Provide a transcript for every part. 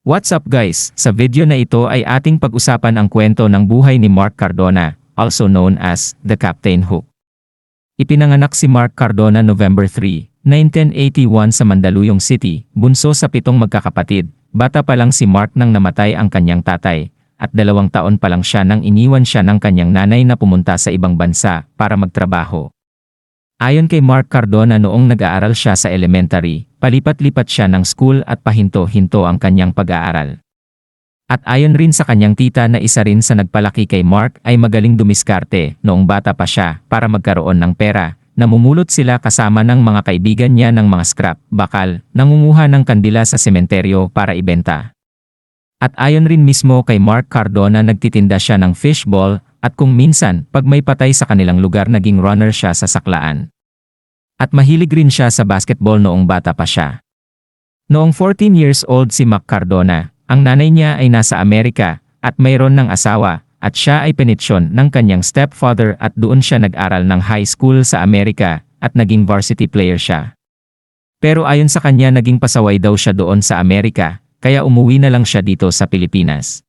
What's up guys? Sa video na ito ay ating pag-usapan ang kwento ng buhay ni Mark Cardona, also known as The Captain Hook. Ipinanganak si Mark Cardona November 3, 1981 sa Mandaluyong City, bunso sa pitong magkakapatid. Bata pa lang si Mark nang namatay ang kanyang tatay, at dalawang taon pa lang siya nang iniwan siya ng kanyang nanay na pumunta sa ibang bansa para magtrabaho. Ayon kay Mark Cardona noong nag-aaral siya sa elementary, palipat-lipat siya ng school at pahinto-hinto ang kanyang pag-aaral. At ayon rin sa kanyang tita na isa rin sa nagpalaki kay Mark ay magaling dumiskarte noong bata pa siya para magkaroon ng pera, namumulot sila kasama ng mga kaibigan niya ng mga scrap, bakal, nangunguha ng kandila sa sementeryo para ibenta. At ayon rin mismo kay Mark Cardona nagtitinda siya ng fishball at kung minsan pag may patay sa kanilang lugar naging runner siya sa saklaan. At mahilig rin siya sa basketball noong bata pa siya. Noong 14 years old si Mac Cardona, ang nanay niya ay nasa Amerika at mayroon ng asawa at siya ay penitsyon ng kanyang stepfather at doon siya nag-aral ng high school sa Amerika at naging varsity player siya. Pero ayon sa kanya naging pasaway daw siya doon sa Amerika, kaya umuwi na lang siya dito sa Pilipinas.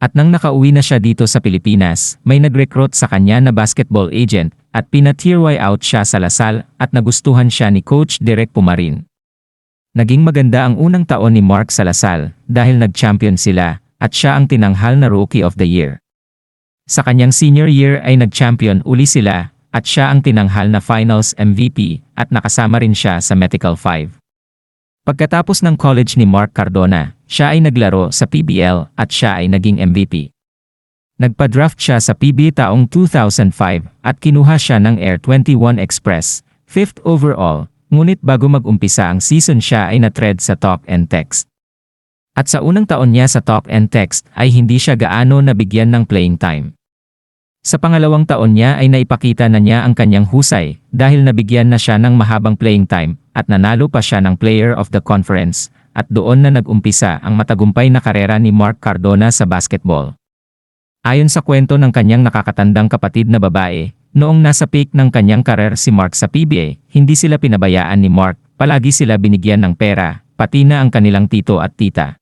At nang nakauwi na siya dito sa Pilipinas, may nag-recruit sa kanya na basketball agent at pina-tier Y out siya sa Lasal at nagustuhan siya ni Coach Derek Pumarin. Naging maganda ang unang taon ni Mark sa Lasal dahil nag-champion sila at siya ang tinanghal na Rookie of the Year. Sa kanyang senior year ay nag-champion uli sila at siya ang tinanghal na Finals MVP at nakasama rin siya sa Medical 5. Pagkatapos ng college ni Mark Cardona, siya ay naglaro sa PBL at siya ay naging MVP. Nagpa-draft siya sa PB taong 2005 at kinuha siya ng Air 21 Express, 5th overall, ngunit bago mag-umpisa ang season siya ay na-thread sa Talk and Text. At sa unang taon niya sa Talk and Text ay hindi siya gaano nabigyan ng playing time. Sa pangalawang taon niya ay naipakita na niya ang kanyang husay dahil nabigyan na siya ng mahabang playing time at nanalo pa siya ng Player of the Conference at doon na nag-umpisa ang matagumpay na karera ni Mark Cardona sa basketball. Ayon sa kwento ng kanyang nakakatandang kapatid na babae, noong nasa peak ng kanyang karer si Mark sa PBA, hindi sila pinabayaan ni Mark, palagi sila binigyan ng pera, pati na ang kanilang tito at tita.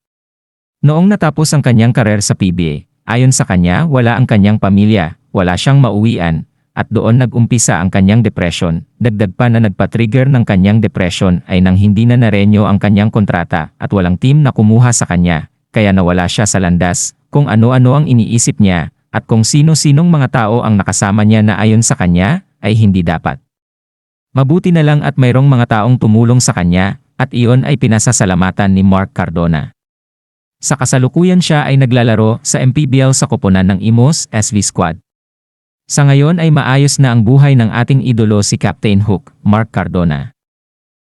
Noong natapos ang kanyang karer sa PBA, ayon sa kanya wala ang kanyang pamilya, wala siyang mauwian, at doon nag-umpisa ang kanyang depression. Dagdag pa na nagpa-trigger ng kanyang depression ay nang hindi na narenyo ang kanyang kontrata at walang team na kumuha sa kanya, kaya nawala siya sa landas, kung ano-ano ang iniisip niya, at kung sino-sinong mga tao ang nakasama niya na ayon sa kanya, ay hindi dapat. Mabuti na lang at mayroong mga taong tumulong sa kanya, at iyon ay pinasasalamatan ni Mark Cardona. Sa kasalukuyan siya ay naglalaro sa MPBL sa koponan ng Imos SV Squad. Sa ngayon ay maayos na ang buhay ng ating idolo si Captain Hook, Mark Cardona.